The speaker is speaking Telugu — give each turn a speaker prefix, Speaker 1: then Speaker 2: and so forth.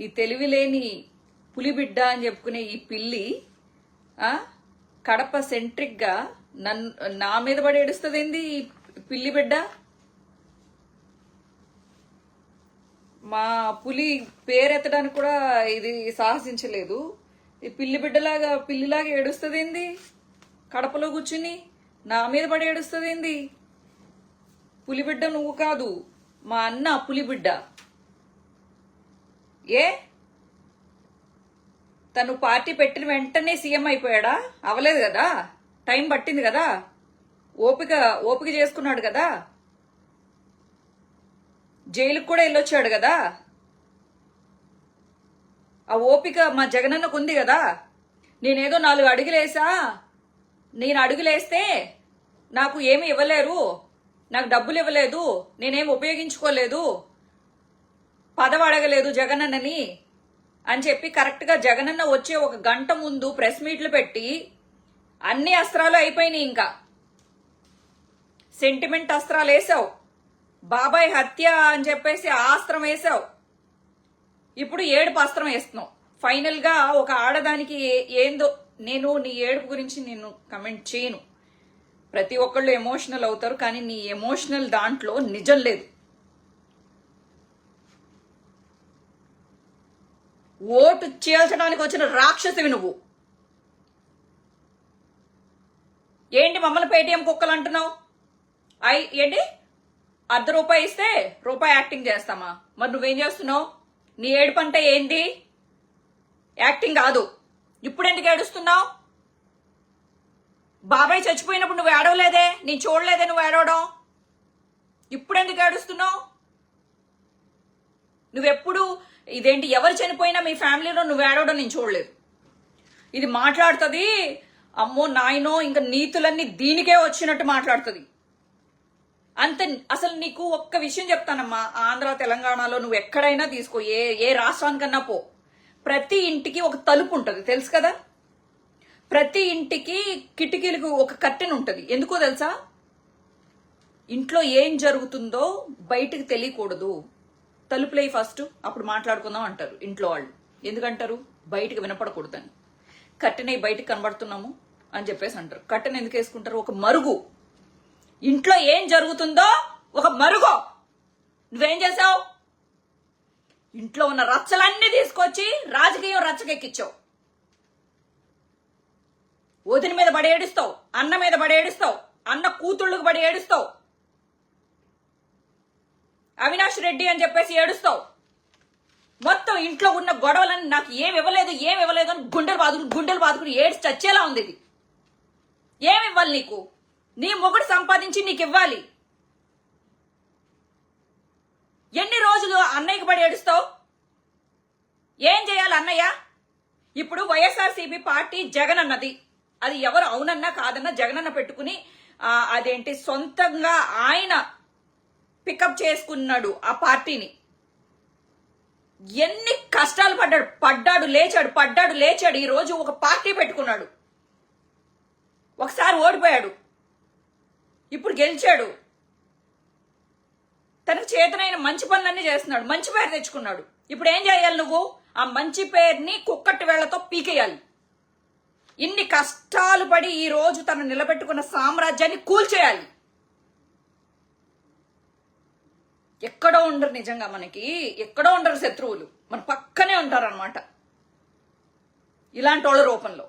Speaker 1: ఈ తెలివిలేని పులిబిడ్డ అని చెప్పుకునే ఈ పిల్లి కడప సెంట్రిక్గా నన్ను నా మీద పడి ఏడుస్తుంది ఏంది ఈ పిల్లి బిడ్డ? మా పులి పేరెత్తడానికి కూడా ఇది సాహసించలేదు. ఈ పిల్లి బిడ్డలాగా పిల్లిలాగా ఏడుస్తుంది ఏంది కడపలో కూర్చుని నా మీద పడి ఏడుస్తుంది ఏంది పులిబిడ్డ నువ్వు కాదు మా అన్న పులిబిడ్డ ఏ? తను పార్టీ పెట్టిన వెంటనే సీఎం అయిపోయాడా? అవలేదు కదా? టైం పట్టింది కదా? ఓపిక ఓపిక చేసుకున్నాడు కదా? జైలుకు కూడా వెళ్ళొచ్చాడు కదా? ఆ ఓపిక మా జగనన్నకు ఉంది కదా? నేనేదో నాలుగు అడుగులేసా నేను అడుగులేస్తే నాకు ఏమి ఇవ్వలేరు. నాకు డబ్బులు ఇవ్వలేదు. నేనేం ఉపయోగించుకోలేదు. పదవి అడగలేదు జగనన్నని అని చెప్పి కరెక్ట్గా జగనన్న వచ్చే ఒక గంట ముందు ప్రెస్ మీట్లు పెట్టి అన్ని అస్త్రాలు అయిపోయినాయి ఇంకా. సెంటిమెంట్ అస్త్రాలు వేసావు. బాబాయ్ హత్య అని చెప్పేసి ఆ అస్త్రం వేసావు. ఇప్పుడు ఏడుపు అస్త్రం వేస్తున్నావు. ఫైనల్గా ఒక ఆడదానికి ఏందో నేను నీ ఏడుపు గురించి నేను కమెంట్ చేయను. ప్రతి ఒక్కళ్ళు ఎమోషనల్ అవుతారు కానీ నీ ఎమోషనల్ దాంట్లో నిజం లేదు. ఓటు చేల్చడానికి వచ్చిన రాక్షసివి నువ్వు. ఏంటి మమ్మల్ని పేటిఎం కుక్కలు అంటున్నావు? ఐ ఏంటి? అర్ధ రూపాయి ఇస్తే రూపాయి యాక్టింగ్ చేస్తామా? మరి నువ్వేం చేస్తున్నావు? నీ ఏడుపు అంటే ఏంటి యాక్టింగ్ కాదు. ఇప్పుడు ఎందుకు ఏడుస్తున్నావు? బాబాయ్ చచ్చిపోయినప్పుడు నువ్వు ఏడవలేదే? నేను చూడలేదే నువ్వు ఏడవడం. ఇప్పుడు ఎందుకు ఏడుస్తున్నావు? నువ్వెప్పుడు ఇదేంటి ఎవరు చనిపోయినా మీ ఫ్యామిలీలో నువ్వు ఏడవడం నేను చూడలేదు. ఇది మాట్లాడుతుంది అమ్మో నాయనో ఇంకా నీతులన్నీ దీనికే వచ్చినట్టు మాట్లాడుతుంది. అంతే అసలు నీకు ఒక్క విషయం చెప్తానమ్మా ఆంధ్ర తెలంగాణలో నువ్వు ఎక్కడైనా తీసుకో ఏ ఏ రాష్ట్రానికన్నా పో. ప్రతి ఇంటికి ఒక తలుపు ఉంటుంది తెలుసు కదా? ప్రతి ఇంటికి కిటికీలకు ఒక కర్టెన్ ఉంటుంది ఎందుకో తెలుసా? ఇంట్లో ఏం జరుగుతుందో బయటకు తెలియకూడదు. తలుపులే ఫస్ట్ అప్పుడు మాట్లాడుకుందాం అంటారు ఇంట్లో వాళ్ళు. ఎందుకంటారు? బయటకు వినపడకూడదని. కట్టెనై బయటకు కనబడుతున్నాము అని చెప్పేసి అంటారు. కట్టెన ఎందుకు వేసుకుంటారు? ఒక మరుగు. ఇంట్లో ఏం జరుగుతుందో ఒక మరుగు. నువ్వేం చేసావు ఇంట్లో ఉన్న రచ్చలన్నీ తీసుకొచ్చి రాజకీయం రచ్చకెక్కించావు వదిన మీద పడి ఏడుస్తావు అన్న మీద పడి ఏడుస్తావు అన్న కూతుళ్ళకు పడి ఏడుస్తావు. అవినాష్ రెడ్డి అని చెప్పేసి ఏడుస్తావు. మొత్తం ఇంట్లో ఉన్న గొడవలని నాకు ఏమి ఇవ్వలేదు ఏమి ఇవ్వలేదు అని గుండెలు బాదుకుని గుండెలు బాదుకుని ఏడ్చి చచ్చేలా ఉంది ఇది. ఏమి ఇవ్వాలి నీకు? నీ మొగుడు సంపాదించి నీకు ఇవ్వాలి. ఎన్ని రోజులు అన్నయ్యకి పడి ఏడుస్తావు? ఏం చేయాలి అన్నయ్య? ఇప్పుడు వైఎస్ఆర్సీపీ పార్టీ జగన్ అన్నది. అది ఎవరు అవునన్నా కాదన్నా జగనన్న పెట్టుకుని అదేంటి సొంతంగా ఆయన పికప్ చేసుకున్నాడు ఆ పార్టీని. ఎన్ని కష్టాలు పడ్డాడు. పడ్డాడు లేచాడు పడ్డాడు లేచాడు. ఈరోజు ఒక పార్టీ పెట్టుకున్నాడు. ఒకసారి ఓడిపోయాడు. ఇప్పుడు గెలిచాడు. తనకు చేతనైన మంచి పనులన్నీ చేస్తున్నాడు. మంచి పేరు తెచ్చుకున్నాడు. ఇప్పుడు ఏం చేయాలి నువ్వు? ఆ మంచి పేరుని కుక్కటి వేళ్ళతో పీకేయాలి. ఇన్ని కష్టాలు పడి ఈ రోజు తను నిలబెట్టుకున్న సామ్రాజ్యాన్ని కూల్చేయాలి. ఎక్కడో ఉండరు నిజంగా మనకి ఎక్కడో ఉండరు శత్రువులు. మన పక్కనే ఉంటారనమాట ఇలాంటి వాళ్ళ రూపంలో.